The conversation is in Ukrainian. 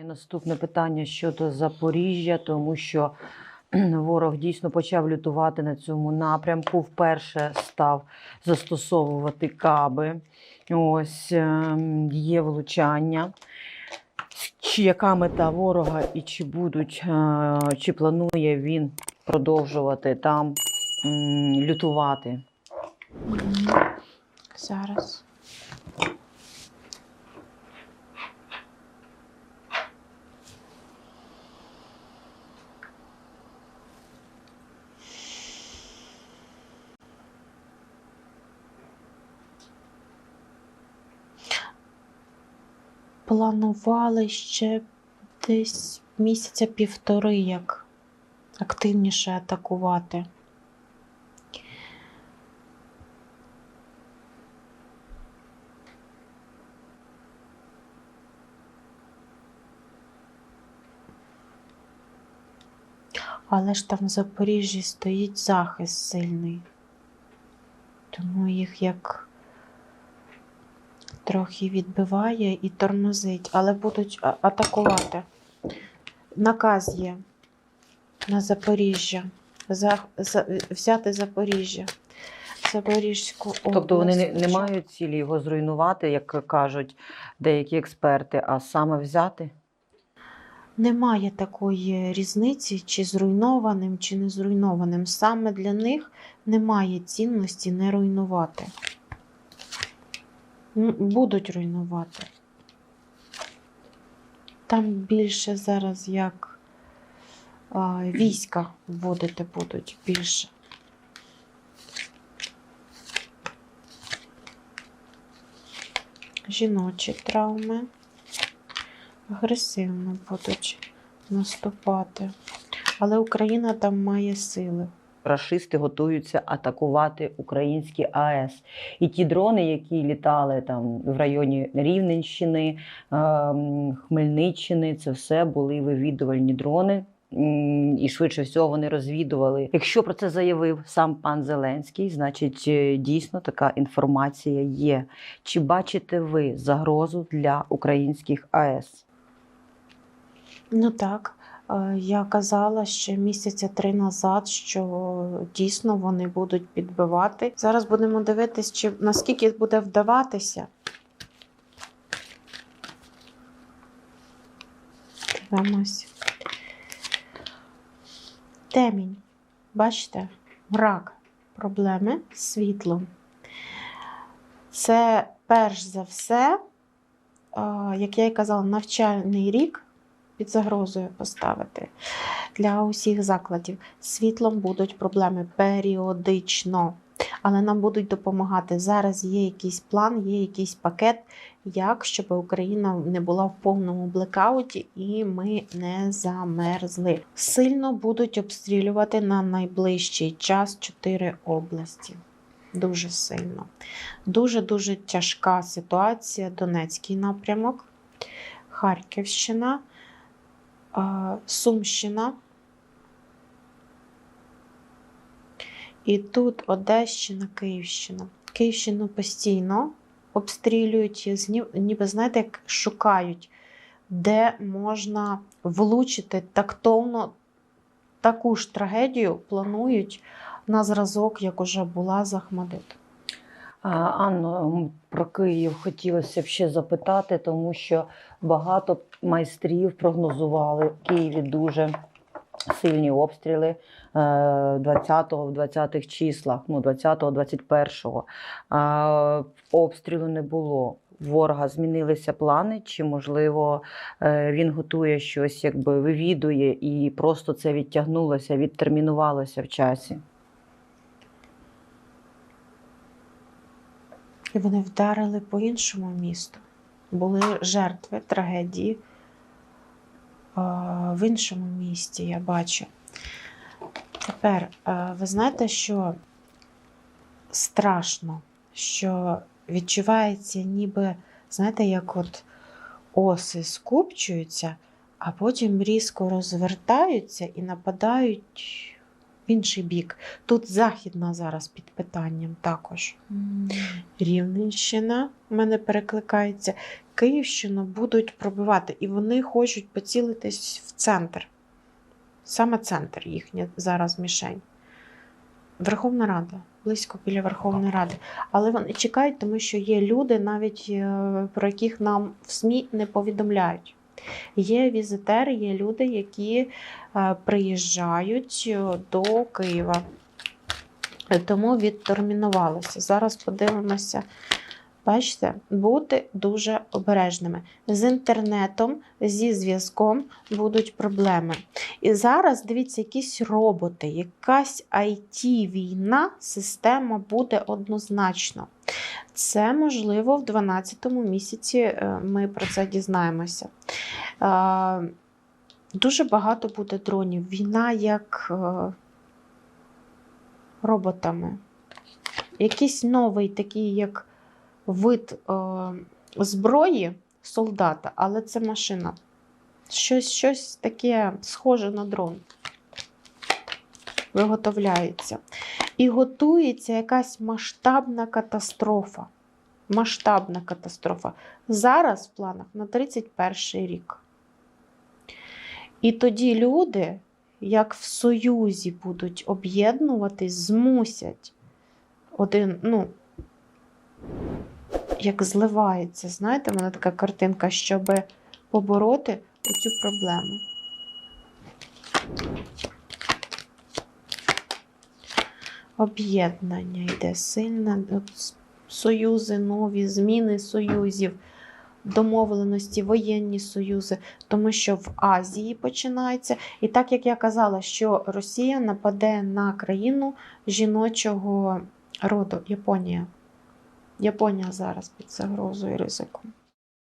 І Наступне питання щодо Запоріжжя, тому що ворог дійсно почав лютувати на цьому напрямку. Вперше став застосовувати каби. Ось ем, є влучання. Чи яка мета ворога і чи будуть, е, чи планує він продовжувати там лютувати? Зараз. Планували ще десь місяця півтори, як активніше атакувати. Але ж там в Запоріжжі стоїть захист сильний. Тому їх як трохи відбиває і тормозить, але будуть атакувати. Наказ є на Запоріжжя. За, за, взяти Запоріжжя. Запорізьку область. Тобто вони не, не мають цілі його зруйнувати, як кажуть деякі експерти, а саме взяти. Немає такої різниці, чи зруйнованим, чи не зруйнованим. Саме для них немає цінності не руйнувати. Будуть руйнувати. Там більше зараз як а, війська вводити будуть більше. Жіночі травми агресивно будуть наступати. Але Україна там має сили. Рашисти готуються атакувати українські АЕС. І ті дрони, які літали там в районі Рівненщини, ем, Хмельниччини, це все були вивідувальні дрони. І швидше всього вони розвідували. Якщо про це заявив сам пан Зеленський, значить е, дійсно така інформація є. Чи бачите ви загрозу для українських АЕС? Ну так, я казала ще місяця три назад, що дійсно вони будуть підбивати. Зараз будемо дивитись, чи наскільки буде вдаватися. Дивимось. Темінь. Бачите, мрак, проблеми з світлом. Це перш за все, як я і казала, навчальний рік під загрозою поставити для усіх закладів. Світлом будуть проблеми періодично, але нам будуть допомагати. Зараз є якийсь план, є якийсь пакет, як щоб Україна не була в повному блекауті і ми не замерзли. Сильно будуть обстрілювати на найближчий час чотири області. Дуже сильно. Дуже-дуже тяжка ситуація. Донецький напрямок, Харківщина, Сумщина. І тут Одещина, Київщина. Київщину постійно обстрілюють, ніби, знаєте, як шукають, де можна влучити тактовно таку ж трагедію планують на зразок, як уже була з Ахмадитом. Анно, про Київ хотілося б ще запитати, тому що багато майстрів прогнозували в Києві дуже сильні обстріли е, 20-го, в 20-х числах, ну 20-го, 21-го. Обстрілу не було. Ворога змінилися плани, чи можливо е, він готує щось, якби вивідує, і просто це відтягнулося, відтермінувалося в часі. І вони вдарили по іншому місту. Були жертви трагедії в іншому місті, я бачу. Тепер, ви знаєте, що страшно, що відчувається, ніби, знаєте, як от оси скупчуються, а потім різко розвертаються і нападають в інший бік. Тут західна зараз під питанням також. Рівненщина в мене перекликається. Київщину будуть пробивати, і вони хочуть поцілитись в центр. Саме центр їхня зараз мішень. Верховна Рада, близько біля Верховної Ради. Але вони чекають, тому що є люди, навіть е, про яких нам в СМІ не повідомляють. Є візитери, є люди, які е, приїжджають е, до Києва. Тому відтермінувалося. Зараз подивимося. Бачите, бути дуже обережними. З інтернетом, зі зв'язком будуть проблеми. І зараз, дивіться, якісь роботи, якась IT-війна, система буде однозначно. Це можливо в 12 місяці е, ми про це дізнаємося. Е, Дуже багато буде дронів. Війна як е, роботами. Якийсь новий такий, як вид е, зброї солдата, але це машина. Щось, щось таке схоже на дрон. Виготовляється. І готується якась масштабна катастрофа. Масштабна катастрофа. Зараз в планах на 31 рік. І тоді люди, як в Союзі, будуть об'єднуватись, змусять один, ну, як зливається, знаєте, в мене така картинка, щоб побороти цю проблему. Об'єднання йде сильне, от с- союзи, нові зміни союзів, домовленості, воєнні союзи, тому що в Азії починається. І так як я казала, що Росія нападе на країну жіночого роду Японія. Японія зараз під загрозою і ризиком.